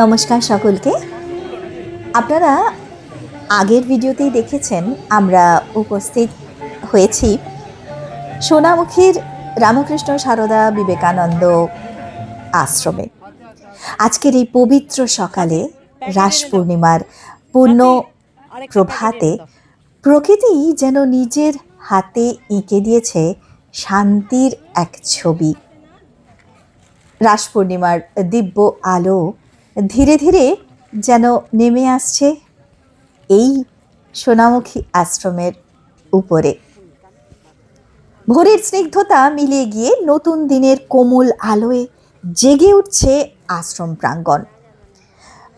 নমস্কার সকলকে। আপনারা আগের ভিডিওতেই দেখেছেন আমরা উপস্থিত হয়েছি সোনামুখীর রামকৃষ্ণ সারদা বিবেকানন্দ আশ্রমে। আজকের এই পবিত্র সকালে রাস পূর্ণিমার পূর্ণ প্রভাতে প্রকৃতি যেন নিজের হাতে এঁকে দিয়েছে শান্তির এক ছবি। রাস পূর্ণিমার দিব্য আলো ধীরে ধীরে যেন নেমে আসছে এই সোনামুখী আশ্রমের উপরে। ভোরের স্নিগ্ধতা মিলিয়ে গিয়ে নতুন দিনের কোমল আলোয় জেগে উঠছে আশ্রম প্রাঙ্গণ।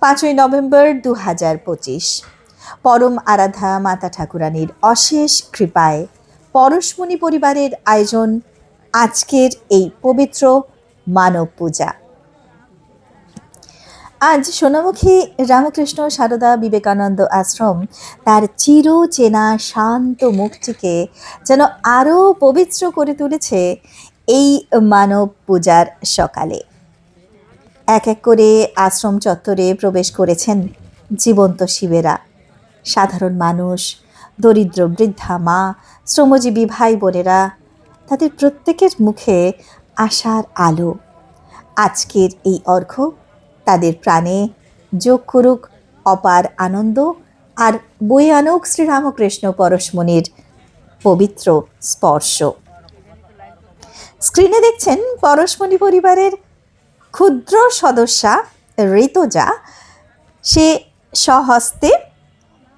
পাঁচই নভেম্বর দু হাজার পঁচিশ, পরম আরাধা মাতা ঠাকুরানীর অশেষ কৃপায় পরশমণি পরিবারের আয়োজন আজকের এই পবিত্র মানব পূজা। আজ সোনামুখী রামকৃষ্ণ সারদা বিবেকানন্দ আশ্রম তার চির চেনা শান্ত মুখটিকে যেন আরও পবিত্র করে তুলেছে এই মানব পূজার সকালে। এক এক করে আশ্রম চত্বরে প্রবেশ করেছেন জীবন্ত শিবেরা। সাধারণ মানুষ, দরিদ্র বৃদ্ধা মা, শ্রমজীবী ভাই বোনেরা, তাদের প্রত্যেকের মুখে আশার আলো। আজকের এই অর্ঘ্য তাদের প্রাণে যোগ করুক, অপার আনন্দ আর বই আনুক শ্রীরামকৃষ্ণ পরশমণির পবিত্র স্পর্শ। স্ক্রিনে দেখছেন পরশমণি পরিবারের ক্ষুদ্র সদস্যা ঋতুজা। সে স্বহস্তে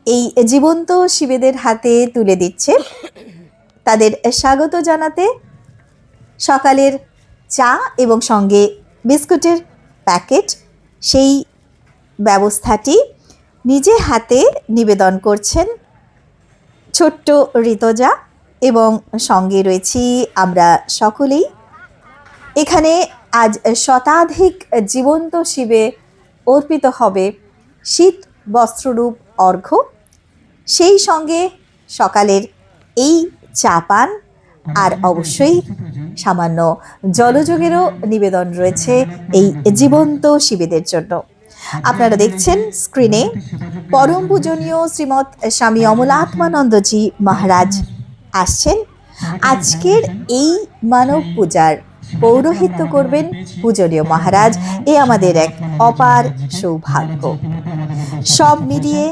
এই জীবন্ত শিবেদের হাতে তুলে দিচ্ছে। তাদের স্বাগত জানাতে সকালের চা এবং সঙ্গে বিস্কুটের প্যাকেট সেই ব্যবস্থাটি নিজে হাতে নিবেদন করছেন ছোট্ট ঋতজা এবং সঙ্গে রয়েছি আমরা সকলেই। এখানে আজ শতাধিক জীবন্ত শিবে অর্পিত হবে শীত বস্ত্ররূপ অর্ঘ্য। সেই সঙ্গে সকালের এই চা পান আর অবশ্যই সামান্য জলযোগেরও নিবেদন রয়েছে এই জীবন্ত শিবিদের জন্য। আপনারা দেখছেন স্ক্রিনে পরম পূজনীয় শ্রীমৎ স্বামী অমলাত্মানন্দজি মহারাজ আসছেন। আজকের এই মানব পূজার পৌরোহিত্য করবেন পূজনীয় মহারাজ। এ আমাদের এক অপার সৌভাগ্য। সব মিলিয়ে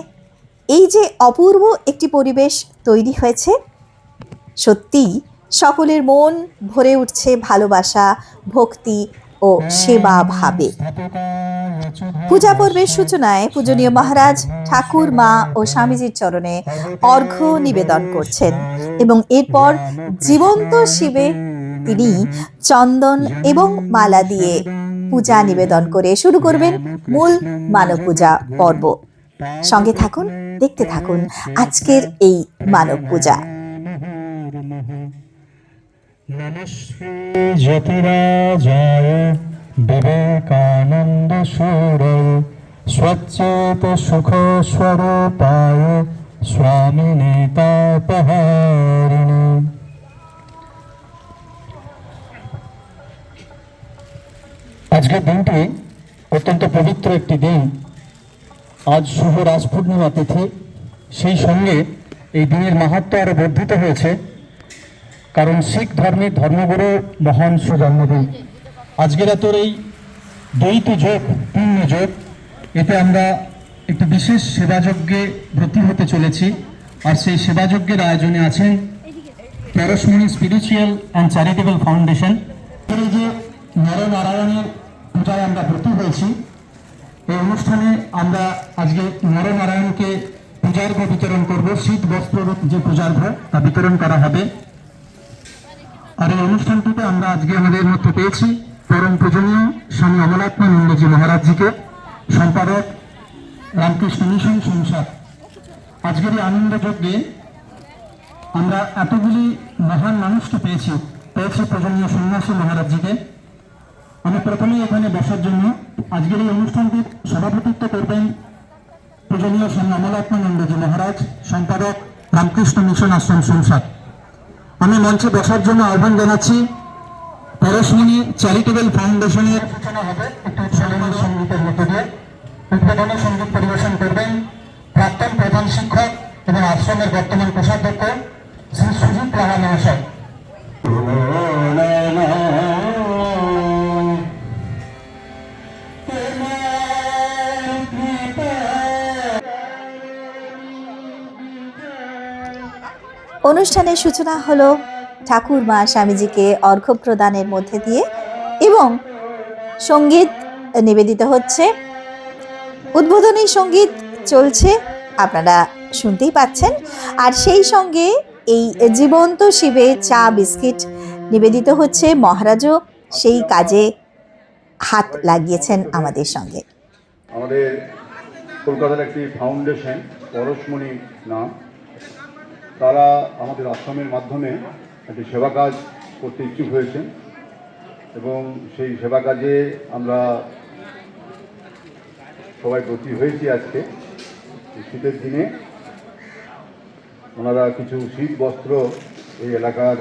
এই যে অপূর্ব একটি পরিবেশ তৈরি হয়েছে, সত্যিই সকলের মন ভরে উঠছে ভালোবাসা, ভক্তি ও সেবা ভাবে পূজা পর্বের সূচনায় পূজনীয় মহারাজ, ঠাকুর, মা ও স্বামীজির চরণে অর্ঘ্য নিবেদন করছেন এবং এরপর জীবন্ত শিবে তিনি চন্দন এবং মালা দিয়ে পূজা নিবেদন করে শুরু করবেন মূল মানব পূজা পর্ব। সঙ্গে থাকুন, দেখতে থাকুন আজকের এই মানব পূজা। নমস্তে জ্যোতিরাজায় বিবেকানন্দ সুরয় স্বচ্ছেত সুখ স্বরূপায় স্বামিনে তাপহারিণী আজকের দিনটি অত্যন্ত পবিত্র একটি দিন। আজ শুভ রাস পূর্ণিমা তিথি। সেই সঙ্গে এই দিনের মাহাত্ম আরও বর্ধিত হয়েছে। কারণ শিখ ধর্মের ধর্মগুরু মহান সুজন্মদিন আজকের এত এই দ্বৈত যোগ পূর্ণ যোগ, এতে আমরা একটি বিশেষ সেবাযজ্ঞে ব্রতী হতে চলেছি। আর সেই সেবাযজ্ঞের আয়োজনে আছেন Parasmoni spiritual and charitable foundation. এই যে নরনারায়ণের পূজায় আমরা ব্রতী হয়েছি, এই অনুষ্ঠানে আমরা আজকে নরনারায়ণকে পূজার্ঘ বিতরণ করব। শীত, বস্ত্র যে পূজার্ঘ তা বিতরণ করা হবে। আর এই অনুষ্ঠানটিতে আমরা আজকে আমাদের মধ্যে পেয়েছি পরম পূজনীয় স্বামী অমলাত্মানন্দজি মহারাজজিকে, সম্পাদক রামকৃষ্ণ মিশন সংসার আজকের এই আনন্দ যজ্ঞে আমরা এতগুলি মহান মানুষকে পেয়েছি পেয়েছি পূজনীয় সন্ন্যাসী মহারাজজিকে। আমি প্রথমেই এখানে বসার জন্য আজকের এই অনুষ্ঠানটির সভাপতিত্ব করবেন পূজনীয় স্বামী অমলাত্মানন্দজি মহারাজ, সম্পাদক রামকৃষ্ণ মিশন আশ্রম সংসার আমি মঞ্চে বসার জন্য আহ্বান জানাচ্ছি পরশমণি চ্যারিটেবল ফাউন্ডেশনের সূচনা হবে একটি সঙ্গীতের সংগীত পরিবেশন করবেন প্রাক্তন প্রধান শিক্ষক এবং আশ্রমের বর্তমান কোষাধ্যক্ষ শ্রী সুজিত রাহা মহাশয়। অনুষ্ঠানের সূচনা হলো ঠাকুর মা স্বামীজিকে অর্ঘ্য প্রদানের মধ্যে দিয়ে এবং সংগীত নিবেদিত হচ্ছে। উদ্বোধনী সংগীত চলছে, আপনারা শুনতেই পাচ্ছেন। আর সেই সঙ্গে এই জীবন্ত শিবে চা, বিস্কিট নিবেদিত হচ্ছে। মহারাজও সেই কাজে হাত লাগিয়েছেন আমাদের সঙ্গে। আমাদের কলকাতার একটি ফাউন্ডেশন পরশমণি নাম। তারা আমাদের আশ্রমের মাধ্যমে একটি সেবা কাজ করতে ইচ্ছুক হয়েছেন এবং সেই সেবা কাজে আমরা সবাই ব্রতী হয়েছি আজকে। শীতের দিনে ওনারা কিছু শীত বস্ত্র এই এলাকার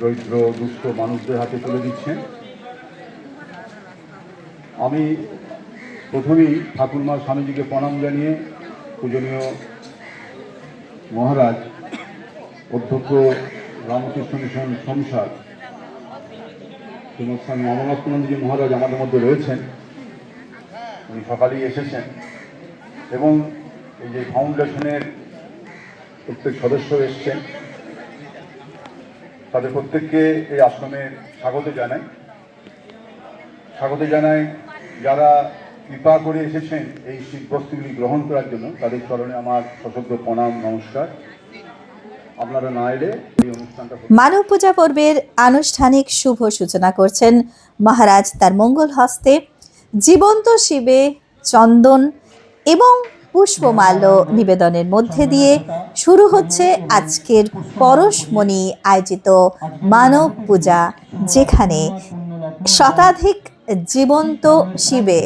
দরিদ্র, দুস্থ মানুষদের হাতে তুলে দিচ্ছেন। আমি প্রথমেই ঠাকুরমা স্বামীজিকে প্রণাম জানিয়ে পূজনীয় মহারাজ, অধ্যক্ষ রামকৃষ্ণ মিশন সংসার শ্রীমৎ স্বামী মহারাজ আমাদের মধ্যে রয়েছেন। উনি সকালেই এসেছেন এবং এই যে ফাউন্ডেশনের প্রত্যেক সদস্য এসছেন, তাদের প্রত্যেককে এই আশ্রমে স্বাগত জানাই। স্বাগত জানাই যারা কৃপা করে এসেছেন এই শীতবস্তুগুলি গ্রহণ করার জন্য। তাদের চরণে আমার সশব্দ প্রণাম, নমস্কার। মানব পূজা পর্বের আনুষ্ঠানিক শুভ সূচনা করছেন মহারাজ তার মঙ্গল হস্তে জীবন্ত শিবে চন্দন এবং পুষ্পমাল্য নিবেদনের মধ্যে দিয়ে শুরু হচ্ছে আজকের পরশমণি আয়োজিত মানব পূজা, যেখানে শতাধিক জীবন্ত শিবে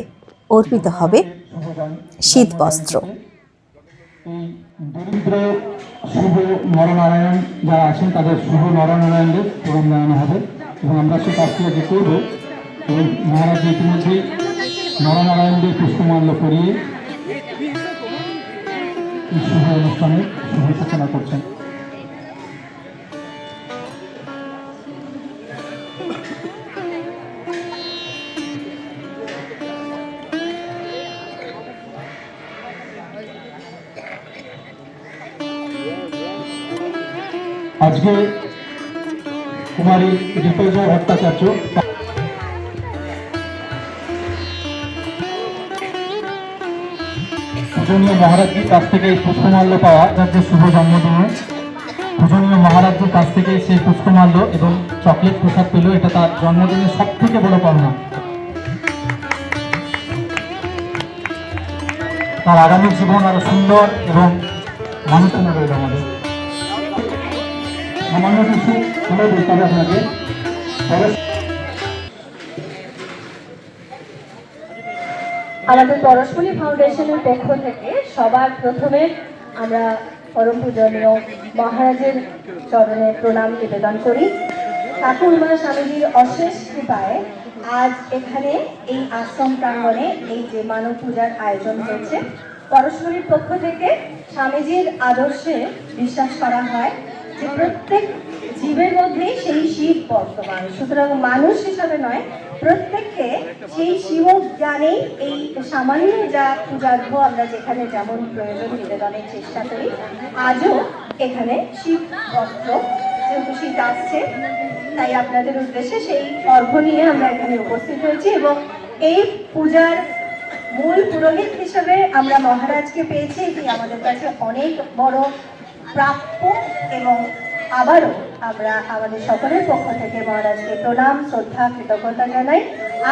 অর্পিত হবে শীতবস্ত্র। দরিদ্র শুভ নরনারায়ণ যারা আছেন তাদের শুভ নরনারায়ণদের প্রণাম জানানো হবে এবং আমরা সে কাজটি আজকে করব। এবং মহারাজ ইতিমধ্যে নরনারায়ণদের পুষ্পমাল্য করিয়ে শুভ অনুষ্ঠানের শুভ সূচনা করছেন। আজকে কুমারী ঋতুজয় ভট্টাচার্য পূজনীয় মহারাজজির কাছ থেকে এই পুষ্পমাল্য পাওয়া রাজ্যের শুভ জন্মদিনে। পূজনীয় মহারাজজির কাছ থেকে সেই পুষ্পমাল্য এবং চকলেট প্রসাদ পেল। এটা তার জন্মদিনের সব থেকে বড় পাওনা। তার আগামী জীবন আরও সুন্দর এবং রইল আমাদের। সামান্য কিছু হবে আপনাকে। আমাদের পরশমণি ফাউন্ডেশনের পক্ষ থেকে সবার প্রথমে আমরা পরম পূজনীয় মহারাজের চরণে প্রণাম নিবেদন করি। ঠাকুরমা স্বামীজির অশেষ কৃপায় আজ এখানে এই আশ্রম প্রাঙ্গণে এই যে মানব পূজার আয়োজন হয়েছে পরশমণির পক্ষ থেকে স্বামীজির আদর্শে বিশ্বাস করা হয়। যে প্রত্যেক জীবের মধ্যেই সেই শিব বর্তমান। সুতরাং মানুষ হিসাবে নয়, প্রত্যেককে সেই শিব জ্ঞানেই এই সামান্য যা পূজার্ঘ আমরা যেখানে যেমন প্রয়োজন নিবেদনের চেষ্টা করি, আজও এখানে শিব বস্ত্র যেহেতু শীত আসছে, তাই আপনাদের উদ্দেশ্যে সেই অর্ঘ্য নিয়ে আমরা এখানে উপস্থিত হয়েছি এবং এই পূজার মূল পুরোহিত হিসেবে আমরা মহারাজকে পেয়েছি এটি আমাদের কাছে অনেক বড় প্রাপ্য এবং আবারও আমরা আমাদের সকলের পক্ষ থেকে মহারাজকে প্রণাম, শ্রদ্ধা, কৃতজ্ঞতা জানাই।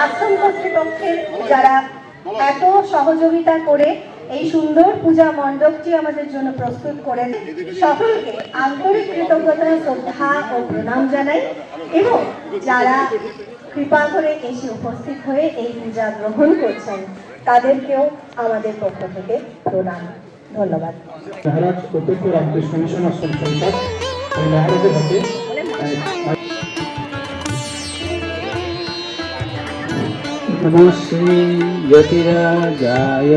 আশ্রম কর্তৃপক্ষের যারা এত সহযোগিতা করে এই সুন্দর পূজা মণ্ডপটি আমাদের জন্য প্রস্তুত করেন, সকলকে আন্তরিক কৃতজ্ঞতা, শ্রদ্ধা ও প্রণাম জানাই এবং যারা কৃপা করে এসে উপস্থিত হয়ে এই পূজা গ্রহণ করছেন, তাদেরকেও আমাদের পক্ষ থেকে প্রণাম। ধন্যবাদ মহারাজ অধ্যক্ষ রামকৃষ্ণ মিশন আশ্রম সংসদ এই মহারাজের হাতে নমস্তে यतिराजाय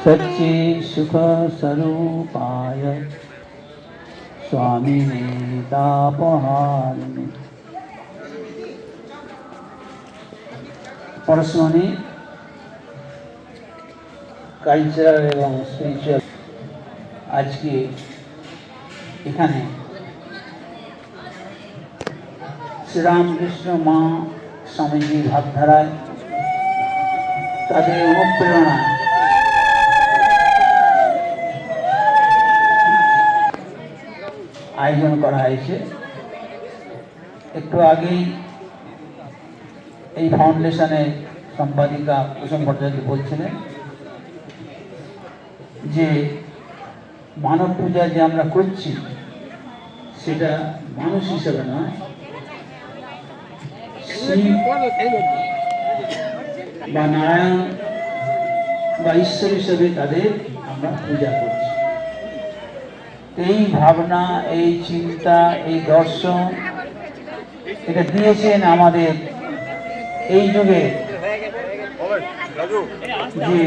सच्चे सुखस्वरूपाय स्वामिने तापहारिणे পরশমণি কালচারাল এবং স্পিরিচুয়াল আজকে এখানে শ্রীরামকৃষ্ণ মা স্বামীজির ভাবধারায় তাদের অনুপ্রেরণা। আয়োজন করা হয়েছে। একটু আগেই এই ফাউন্ডেশনের সম্পাদিকা কুসুম ভট্টাচার্য বলছিলেন। যে মানব পূজা যে আমরা করছি, সেটা মানুষ হিসেবে নয় বা নারায়ণ বা ঈশ্বর হিসেবে তাদের আমরা পূজা করছি। এই ভাবনা, এই চিন্তা, এই দর্শন, এটা দিয়েছেন আমাদের এই যুগে যে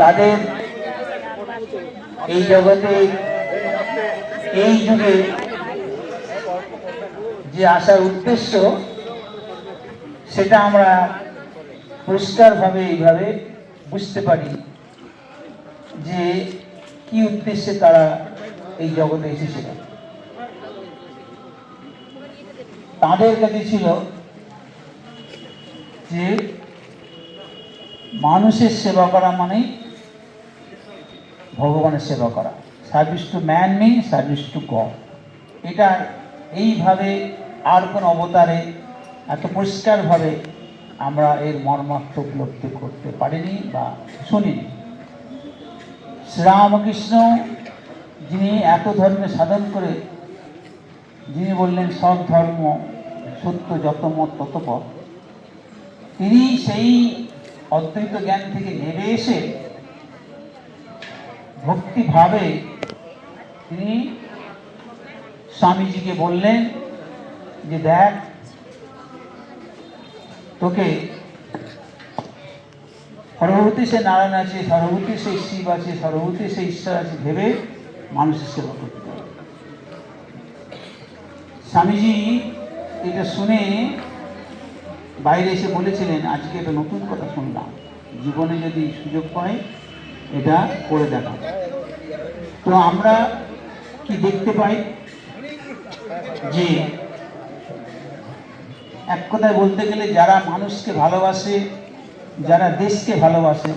তাদের এই জগতে, এই যুগে যে আসার উদ্দেশ্য, সেটা আমরা পরিষ্কারভাবে এইভাবে বুঝতে পারি যে কি উদ্দেশ্যে তারা এই জগতে এসেছিল। তাদের কাছে ছিল যে মানুষের সেবা করা মানেই ভগবানের সেবা করা। Service to man mean service to God এটা এইভাবে আর কোন অবতারে এত পরিষ্কারভাবে আমরা এর মর্মার্থ উপলব্ধি করতে পারিনি বা শুনিনি। শ্রীরামকৃষ্ণ যিনি এত ধর্মে সাধন করে যিনি বললেন, সব ধর্ম সত্য, যত মত, তত পথ। তিনি সেই অদ্বৈত জ্ঞান থেকে নেমে এসে ভক্তিভাবে তিনি স্বামীজিকে বললেন যে, দেখ, তোকে সর্বভূতি সে নারায়ণ আছে, সর্বভূতি সে শিব আছে, সর্বভূতি সে ঈশ্বর আছে ভেবে মানুষের সেবা করতে হবে। স্বামীজি এটা শুনে বাইরে এসে বলেছিলেন, আজকে একটা নতুন কথা শুনলাম। জীবনে যদি সুযোগ পাই এটা করে দেখা। তো আমরা কি দেখতে পাই? যে এক কথায় বলতে গেলে যারা মানুষকে ভালোবাসে, যারা দেশকে ভালোবাসে,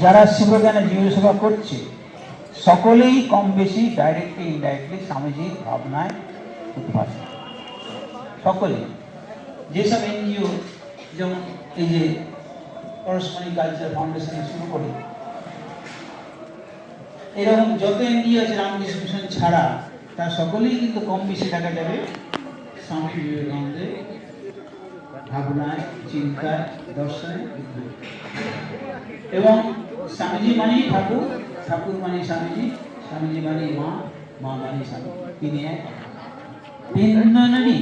যারা শিবজ্ঞানে জীবসেবা করছে, সকলেই কম বেশি ডাইরেক্টলি ইনডাইরেক্টলি স্বামীজির ভাবনায় উদ্ভাস। সকলে যেসব এনজিও যেমন এই যে পরশমণি কালচার ফাউন্ডেশন শুরু করে। এরকম যত এনজিও আছে রামকৃষ্ণ মিশন ছাড়া, তার সকলেই কিন্তু কম বেশি দেখা যাবে। স্বামী বিবেকানন্দের ভাবনায়, চিন্তায়, দর্শনে এবং স্বামীজি মানেই ঠাকুর ঠাকুর মানে স্বামীজি স্বামীজি মানে মা মা মানে স্বামী, তিনি এক। তিনজনেরই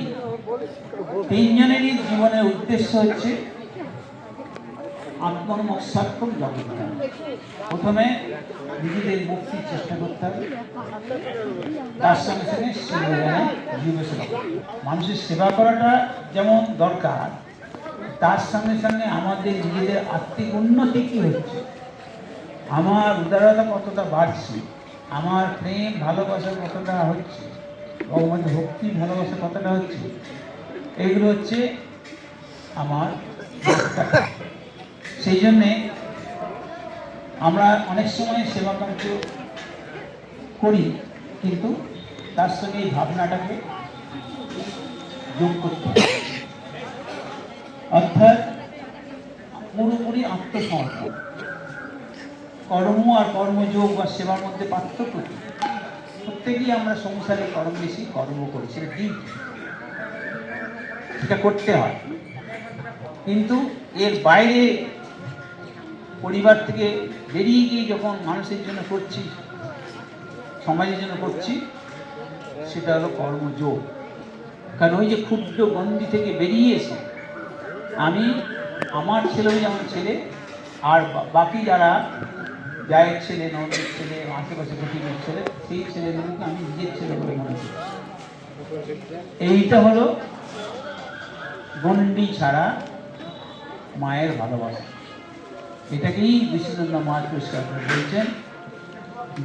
তিনজনেরই জীবনের উদ্দেশ্য হচ্ছে আত্মনমস্বাক্ষম জগৎ প্রথমে নিজেদের মুক্তির চেষ্টা করতে হবে। তার সঙ্গে সঙ্গে সেবা মানুষের সেবা করাটা যেমন দরকার, তার সঙ্গে সঙ্গে আমাদের নিজেদের আর্থিক উন্নতি কি হচ্ছে? আমার উদারতা কতটা বাড়ছে? আমার প্রেম ভালোবাসা কতটা হচ্ছে? ভগবানের ভক্তি ভালোবাসা কতটা হচ্ছে? এগুলো হচ্ছে আমার। সেই জন্যে আমরা অনেক সময় সেবা কার্য করি, কিন্তু তার সঙ্গে এই ভাবনাটাকে যোগ করতে অর্থাৎ পুরোপুরি আত্মসমর্পণ। কর্ম আর কর্মযোগ বা সেবার মধ্যে পার্থক্য প্রত্যেকেই আমরা সংসারে কর্ম বেশি, কর্ম করি, সেটা ঠিক এটা করতে হয়। কিন্তু এর বাইরে পরিবার থেকে বেরিয়ে গিয়ে যখন মানুষের জন্য করছি, সমাজের জন্য করছি, সেটা হলো কর্মযোগ। কারণ ওই যে ক্ষুদ্র গন্ডি থেকে বেরিয়ে এসে আমি, আমার ছেলেও যেমন ছেলে, আর বাকি যারা জায়ের ছেলে নদীর ছেলে, আশেপাশে কুটিমের ছেলে, সেই ছেলেগুলোকে আমি নিজের ছেলে বলে মনে করি। এইটা হলো গন্ডি ছাড়া মায়ের ভালোবাসা। এটাকেই বিষ্ণুনন্দ মহারাজ পরিষ্কার করে বলছেন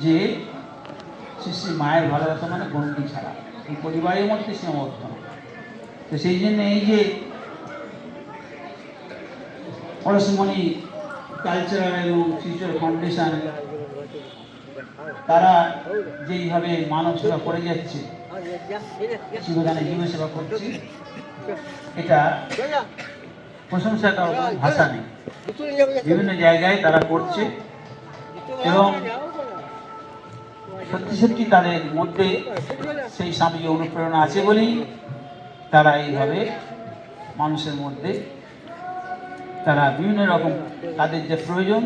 যে, শ্রী মায়ের ভালোবাসা মানে গন্ডি ছাড়া। এই পরিবারের মধ্যে সীমাবদ্ধ তো সেই জন্য এই যে পরশমণি কালচারাল এবং ফিউচার ফাউন্ডেশন তারা যেইভাবে মানব সেবা করে যাচ্ছে জীবদানে জীব সেবা করছে, এটা প্রশংসা করার ভাষা নেই। বিভিন্ন জায়গায় তারা করছে এবং সত্যি সত্যি তাদের মধ্যে সেই স্বামীর অনুপ্রেরণা আছে বলেই তারা এইভাবে মানুষের মধ্যে তারা বিভিন্ন রকম তাদের যে প্রয়োজন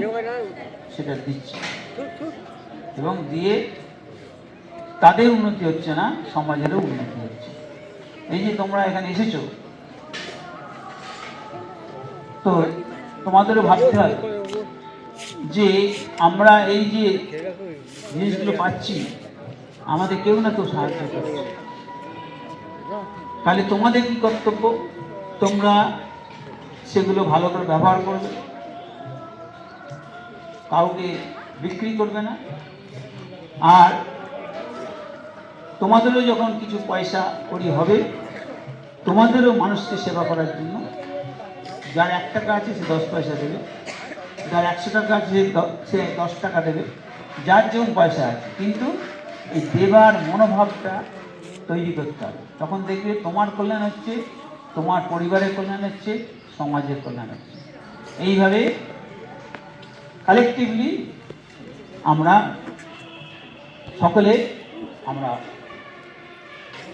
সেটা দিচ্ছে। এবং দিয়ে তাদের উন্নতি হচ্ছে না, সমাজেরও উন্নতি হচ্ছে। এই যে তোমরা এখানে এসেছ তো তোমাদেরও ভাবতে হবে যে আমরা এই যে জিনিসগুলো পাচ্ছি, আমাদের কেউ না কেউ সাহায্য করছে। তাহলে তোমাদের কি কর্তব্য? তোমরা সেগুলো ভালো করে ব্যবহার করবে। কাউকে বিক্রি করবে না। আর তোমাদেরও যখন কিছু পয়সা করি হবে, তোমাদেরও মানুষকে সেবা করার জন্য যার এক টাকা আছে, সে দশ পয়সা দেবে। যার একশো টাকা আছে, সে দশ টাকা দেবে। যার যেমন পয়সা আছে, কিন্তু এই দেবার মনোভাবটা তৈরি করতে হবে। তখন দেখবে তোমার কল্যাণ হচ্ছে, তোমার পরিবারের কল্যাণ হচ্ছে, সমাজের কল্যাণ হচ্ছে। এইভাবে কালেকটিভলি আমরা সকলে আমরা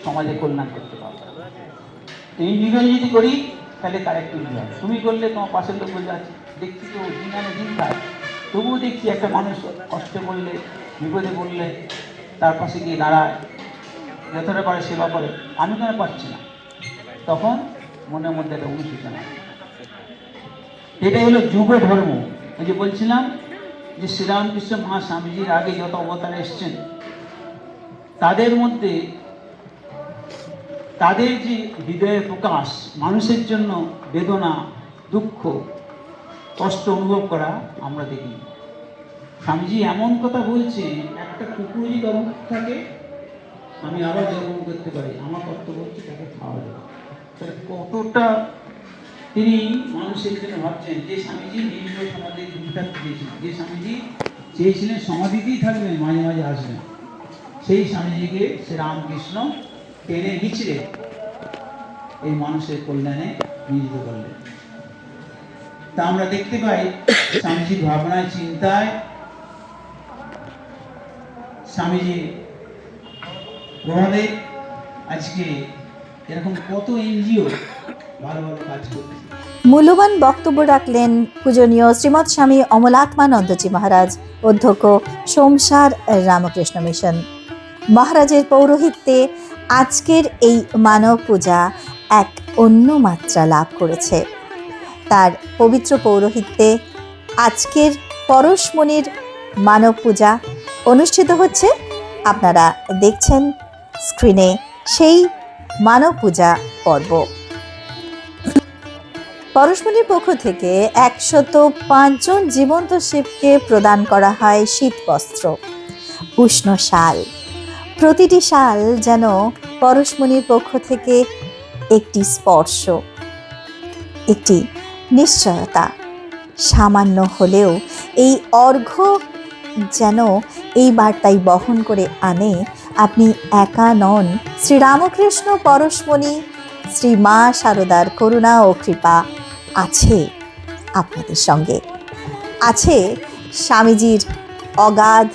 সমাজের কল্যাণ করতে পারব। ইন্ডিভিজুয়াল যদি করি। তাহলে কালেক্টিভলি হবে তুমি করলে তোমার পাশের লোক বলবে আছে দেখছি তো দিন আনে দিন খায়। তবুও দেখছি একটা মানুষ কষ্টে পড়লে বিপদে পড়লে তার পাশে গিয়ে দাঁড়ায়, যতটা করে সেবা করে, আমি কেন পাচ্ছি না। তখন মনের মধ্যে একটা অনুশোচনা হয়। এটাই হলো যুব ধর্ম। ওই যে বলছিলাম যে শ্রীরামকৃষ্ণ মহা স্বামীজির আগে যত অবতারে এসছেন, তাদের মধ্যে তাদের যে হৃদয়ের প্রকাশ, মানুষের জন্য বেদনা, দুঃখ, কষ্ট অনুভব করা আমরা দেখি। স্বামীজি এমন কথা বলছে একটা কুকুর যদি থাকে, আমি আবার জন্ম করতে পারি, আমার কর্তব্য হচ্ছে তাকে খাওয়া দেওয়া। কতটা তিনি মানুষের জন্য ভাবছেন, যে স্বামীজি নিম্ন সমাধি থাকতে চেয়েছিলেন যে স্বামীজি চেয়েছিলেন সমাধিতেই থাকবেন, মাঝে মাঝে আসবেন। সেই স্বামীজিকে শ্রী রামকৃষ্ণ টেনে গিছিলেন এই মানুষের কল্যাণে নিয়োজিত করলেন। তা আমরা দেখতে পাই, স্বামীজির ভাবনায়, চিন্তায় স্বামীজির প্রভাবে আজকে এরকম কত এনজিও ভালো ভালো কাজ করছে। মূল্যবান বক্তব্য রাখলেন পূজনীয় শ্রীমৎ স্বামী অমলাত্মানন্দজি মহারাজ, অধ্যক্ষ সোমসার রামকৃষ্ণ মিশন। মহারাজের পৌরোহিত্যে আজকের এই মানব পূজা এক অন্য মাত্রা লাভ করেছে। তার পবিত্র পৌরোহিত্যে আজকের পরশমণির মানব পূজা অনুষ্ঠিত হচ্ছে। আপনারা দেখছেন স্ক্রিনে সেই মানব পূজা পর্ব। পরশমণির পক্ষ থেকে একশত পাঁচজন জীবন্ত শিবকে প্রদান করা হয় শীতবস্ত্র উষ্ণ শাল। প্রতিটি শাল যেন পরশমণির পক্ষ থেকে একটি স্পর্শ, একটি নিশ্চয়তা সামান্য হলেও এই অর্ঘ্য যেন এই বার্তাই বহন করে আনে, আপনি একা নন। শ্রীরামকৃষ্ণ পরশমণি, শ্রী মা শারদার করুণা ও কৃপা আছে আপনাদের সঙ্গে। আছে স্বামীজির অগাধ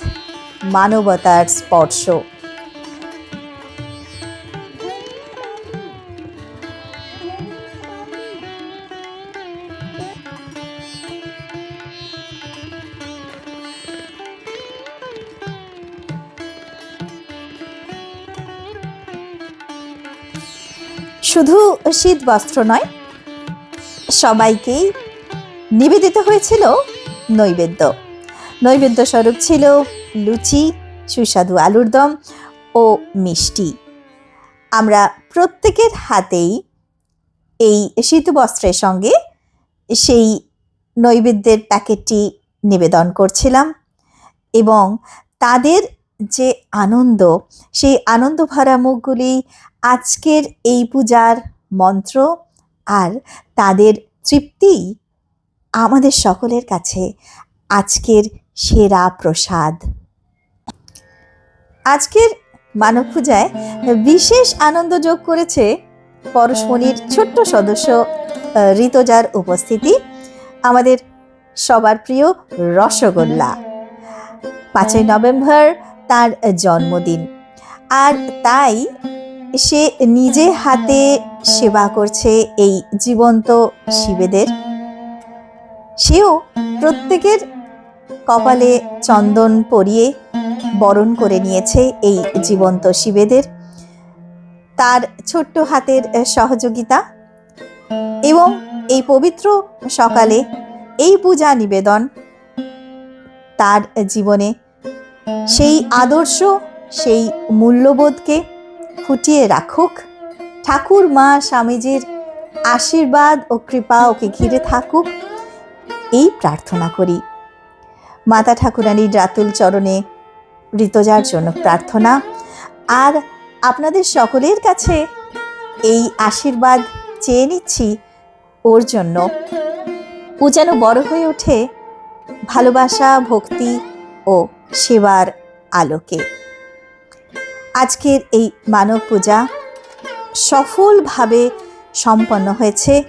মানবতার স্পর্শ। শুধু শীত বস্ত্র নয়, সবাইকেই নিবেদিত হয়েছিল নৈবেদ্য। নৈবেদ্য স্বরূপ ছিল লুচি, সুস্বাদু আলুর দম ও মিষ্টি। আমরা প্রত্যেকের হাতেই এই শীতবস্ত্রের সঙ্গে সেই নৈবেদ্যের প্যাকেটটি নিবেদন করছিলাম এবং তাদের যে আনন্দ, সেই আনন্দ ভরা মুখগুলি আজকের এই পূজার মন্ত্র আর তাদের তৃপ্তি আমাদের সকলের কাছে আজকের সেরা প্রসাদ। আজকের মানব পূজায় বিশেষ আনন্দ যোগ করেছে পরশমণির ছোট্ট সদস্য ঋতজার উপস্থিতি, আমাদের সবার প্রিয় রসগোল্লা। পাঁচই নভেম্বর তার জন্মদিন। আর তাই সে নিজে হাতে সেবা করছে এই জীবন্ত শিবেদের। সেও প্রত্যেকের কপালে চন্দন পরিয়ে বরণ করে নিয়েছে এই জীবন্ত শিবেদের। তার ছোট্ট হাতের সহযোগিতা এবং এই পবিত্র সকালে এই পূজা নিবেদন তার জীবনে সেই আদর্শ, সেই মূল্যবোধকে ফুটিয়ে রাখুক। ঠাকুর, মা, স্বামীজির আশীর্বাদ ও কৃপা ওকে ঘিরে থাকুক। এই প্রার্থনা করি। মাতা ঠাকুরানীর রাতুল চরণে ঋতজার জন্য প্রার্থনা। আর আপনাদের সকলের কাছে এই আশীর্বাদ চেয়ে নিচ্ছি ওর জন্য। ও যেন বড় হয়ে ওঠে ভালোবাসা, ভক্তি ও সেবার আলোকে। আজকের এই মানব পূজা সফলভাবে সম্পন্ন হয়েছে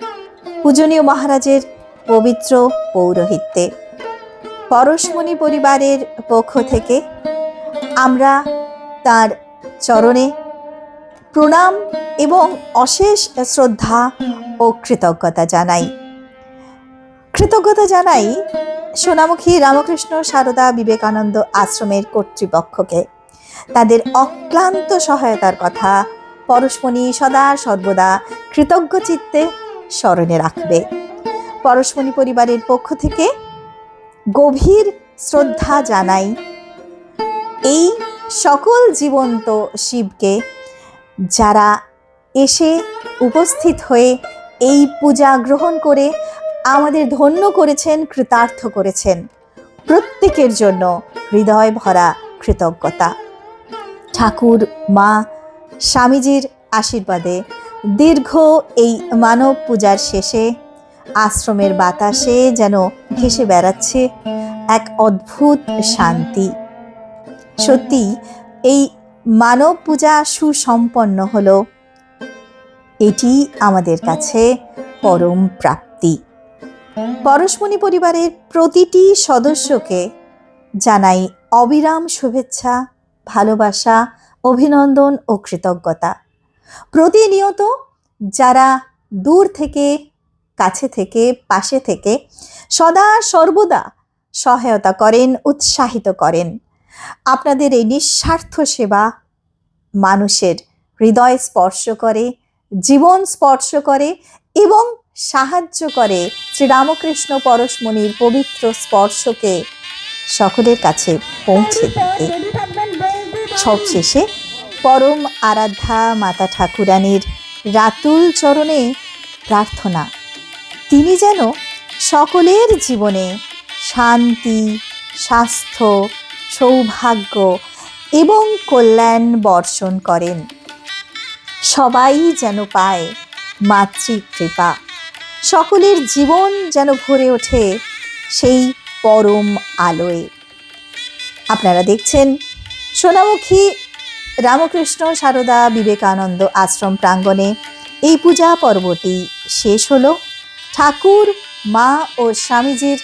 পূজনীয় মহারাজের পবিত্র পৌরোহিত্যে। পরশমণি পরিবারের পক্ষ থেকে আমরা তার চরণে প্রণাম এবং অশেষ শ্রদ্ধা ও কৃতজ্ঞতা জানাই। কৃতজ্ঞতা জানাই সোনামুখী রামকৃষ্ণ সারদা বিবেকানন্দ আশ্রমের কর্তৃপক্ষকে। তাদের অক্লান্ত সহায়তার কথা পরশমণি সদা সর্বদা কৃতজ্ঞ চিত্তে স্মরণে রাখবে। পরশমণি পরিবারের পক্ষ থেকে গভীর শ্রদ্ধা জানাই এই সকল জীবন্ত শিবকে যারা এসে উপস্থিত হয়ে এই পূজা গ্রহণ করে আমাদের ধন্য করেছেন, কৃতার্থ করেছেন। প্রত্যেকের জন্য হৃদয় ভরা কৃতজ্ঞতা। ঠাকুর, মা, স্বামীজির আশীর্বাদে দীর্ঘ এই মানব পূজার শেষে আশ্রমের বাতাসে যেন ভেসে বেড়াচ্ছে এক অদ্ভুত শান্তি। সত্যি, এই মানব পূজা সুসম্পন্ন হল। এটি আমাদের কাছে পরম প্রাপ্তি। পরশমণি পরিবারের প্রতিটি সদস্যকে জানাই অবিরাম শুভেচ্ছা, ভালোবাসা, অভিনন্দন ও কৃতজ্ঞতা। প্রতিনিয়ত যারা দূর থেকে, কাছে থেকে, পাশে থেকে সদা সর্বদা সহায়তা করেন, উৎসাহিত করেন। আপনাদের এই নিঃস্বার্থ সেবা মানুষের হৃদয় স্পর্শ করে, জীবন স্পর্শ করে এবং সাহায্য করে শ্রীরামকৃষ্ণ পরশমণির পবিত্র স্পর্শকে সকলের কাছে পৌঁছে দিতে। সবশেষে পরম আরাধ্যা মাতা ঠাকুরানীর রাতুল চরণে প্রার্থনা। তিনি যেন সকলের জীবনে শান্তি, স্বাস্থ্য, সৌভাগ্য এবং কল্যাণ বর্ষণ করেন। সবাই যেন পায় মাতৃকৃপা। সকলের জীবন যেন ভরে ওঠে সেই পরম আলোয়। আপনারা দেখছেন সোনামুখী রামকৃষ্ণ সারদা বিবেকানন্দ আশ্রম প্রাঙ্গণে। এই পূজা পর্বটি শেষ হলো। ঠাকুর, মা ও স্বামীজির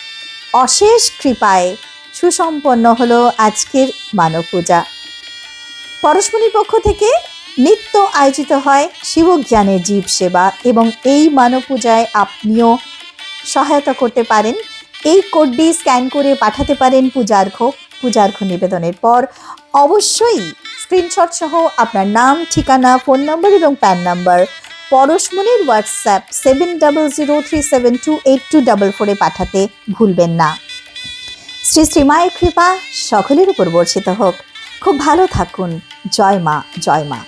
অশেষ কৃপায় সুসম্পন্ন হলো আজকের মানব পূজা পরশমণির পক্ষ থেকে নিত্য আয়োজিত হয় শিবজ্ঞানের জীব সেবা এবং এই মানব পূজায় আপনিও সহায়তা করতে পারেন। এই কোডটি স্ক্যান করে পাঠাতে পারেন পূজার্ঘ। পূজার্ঘ নিবেদনের পর অবশ্যই স্ক্রিনশট সহ আপনার নাম, ঠিকানা ফোন নম্বর এবং PAN number পরশমণির WhatsApp seven double zero three seven two eight two double ফোরে পাঠাতে ভুলবেন না। শ্রী শ্রীমায়ের কৃপা সকলের উপর বর্ষিত হোক। খুব ভালো থাকুন। জয় মা জয় মা।